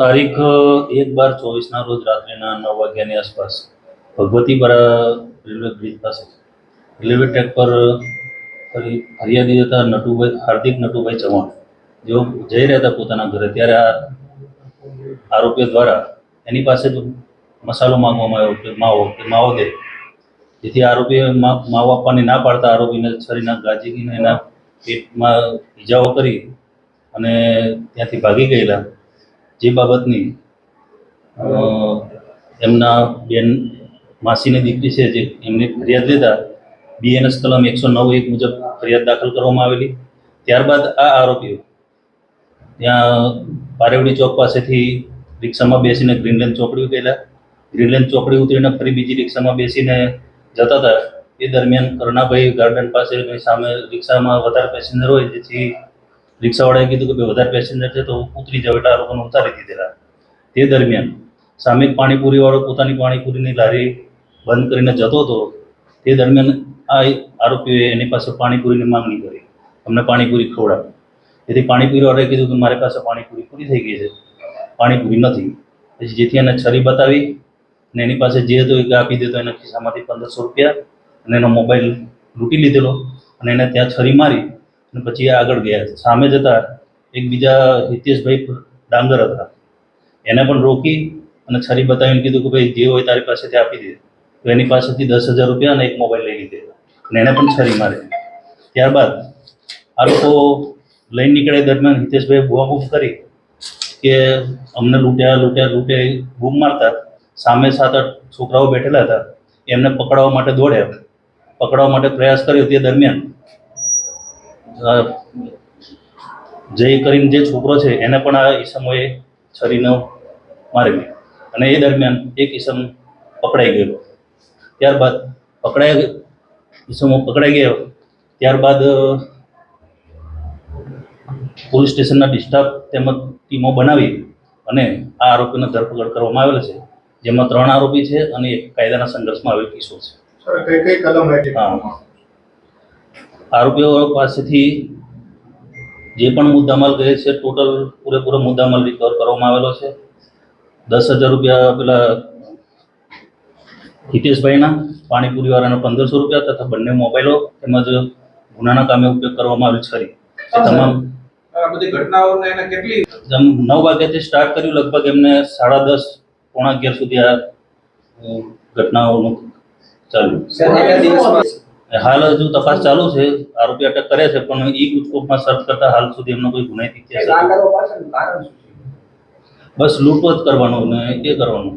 તારીખ એક બાર ચોવીસના રોજ રાત્રિના નવ વાગ્યાની આસપાસ ભગવતીપરા રેલવે બ્રિજ પાસે રેલવે ટ્રેક પર ફરિયાદી હતા નટુભાઈ, હાર્દિક નટુભાઈ ચૌહાણ. જેઓ જઈ રહ્યા હતા પોતાના ઘરે, ત્યારે આ આરોપીઓ દ્વારા એની પાસે મસાલો માંગવામાં આવ્યો કે માવો કે માવો દે. જેથી આરોપીએ માવો આપવાની ના પાડતા આરોપીને છરીના ગાજીને એના પેટમાં ઇજાઓ કરી અને ત્યાંથી ભાગી ગયેલા. જે બાબતની એમના બેન માસીની દીકરી છે જે એમને ફરિયાદ લેતા બીએનએસ કલમ એકસો નવ એક મુજબ ફરિયાદ દાખલ કરવામાં આવેલી. ત્યારબાદ આ આરોપીઓ ત્યાં પારેવડી ચોક પાસેથી રિક્ષામાં બેસીને ગ્રીનલેન્ડ ચોકડી ગયેલા ગ્રીનલેન્ડ ચોકડી ઉતરીને ફરી બીજી રિક્ષામાં બેસીને જતા હતા. એ દરમિયાન કરણાભાઈ ગાર્ડન પાસે સામે રિક્ષામાં વધારે પેસેન્જર હોય, જેથી રિક્ષાવાળાએ કીધું કે વધારે પેસેન્જર છે તો ઉતરી જાવ એટલે આ લોકોને ઉતારી દીધેલા. તે દરમિયાન સામે પાણીપુરીવાળો પોતાની પાણીપુરીની લારી બંધ કરીને જતો હતો. તે દરમિયાન આ આરોપીઓએ એની પાસે પાણીપુરીની માંગણી કરી. અમને પાણીપુરી ખવડાવી. તેથી પાણીપુરીવાળાએ કીધું કે મારી પાસે પાણીપુરી પૂરી થઈ ગઈ છે. પાણીપુરી નથી. પછી જેથી એને છરી બતાવી અને એની પાસે જે હતો એ આપી દીધો એના ખિસ્સામાંથી પંદરસો રૂપિયા અને એનો મોબાઈલ લૂંટી લીધેલો અને એને ત્યાં છરી મારી અને પછી આગળ ગયા. સામે જતા એક બીજા હિતેશભાઈ ડાંગર હતા. એને પણ રોકી અને છરી બતાવીને કીધું કે ભાઈ, જે હોય તારી પાસેથી આપી દે. તો એની પાસેથી દસ હજાર રૂપિયા અને એક મોબાઈલ લઈ લીધે અને એને પણ છરી મારી ત્યારબાદ આ લોકો લઈને નીકળે દરમિયાન હિતેશભાઈ બૂમ કરી કે અમને લૂંટ્યા લૂંટ્યા લૂંટ્યા બૂમ મારતા સામે સાત આઠ છોકરાઓ બેઠેલા હતા. એમને પકડવા માટે દોડ્યા. પકડવા માટે પ્રયાસ કર્યો તે દરમિયાન જય કરીને જે છોકરો છે એને પણ આ ઈસમોએ છરીનો મારી અને એ દરમિયાન એક ઈસમ પકડાઈ ગયેલો. ત્યારબાદ પકડાઈ ઈસમો પકડાઈ ગયો. ત્યારબાદ પોલીસ સ્ટેશનના ડિસ્ટાફ તેમજ ટીમો બનાવી અને આ આરોપીનો ધરપકડ કરવામાં આવેલ છે. જેમાં ત્રણ આરોપી છે અને એક કાયદાના સંઘર્ષમાં આવેલ કિસ્સો છે. કઈ કઈ કલમ હા. આરોપીઓ પાસેથી જે પણ મુદ્દામાલ ગયે છે ટોટલ પૂરેપૂરો મુદ્દામાલ રિકવર કરવામાં આવેલો છે. દસ હજાર રૂપિયા પેલા હિતેશભાઈના પાણીપુરીવાળાના પંદરસો રૂપિયા તથા બંને મોબાઈલો તેમજ ગુનાના કામે ઉપયોગ કરવામાં આવેલ છે. તમામ બધી ઘટનાઓને એને કેટલી નવ વાગ્યાથી સ્ટાર્ટ કર્યું લગભગ એમને સાડા દસ પોણા અગિયાર સુધી આ ઘટનાઓનું ચાલ્યું. સર કેટલા દિવસમાં હાલ હજુ તપાસ ચાલુ છે આરોપી અટક કરે છે પણ ઈ ગુજકોપમાં સર્ચ કરતા હાલ સુધી એમનો કોઈ ગુનાહિત ઇતિહાસ બસ લૂંટવત જ કરવાનું ને એ કરવાનું.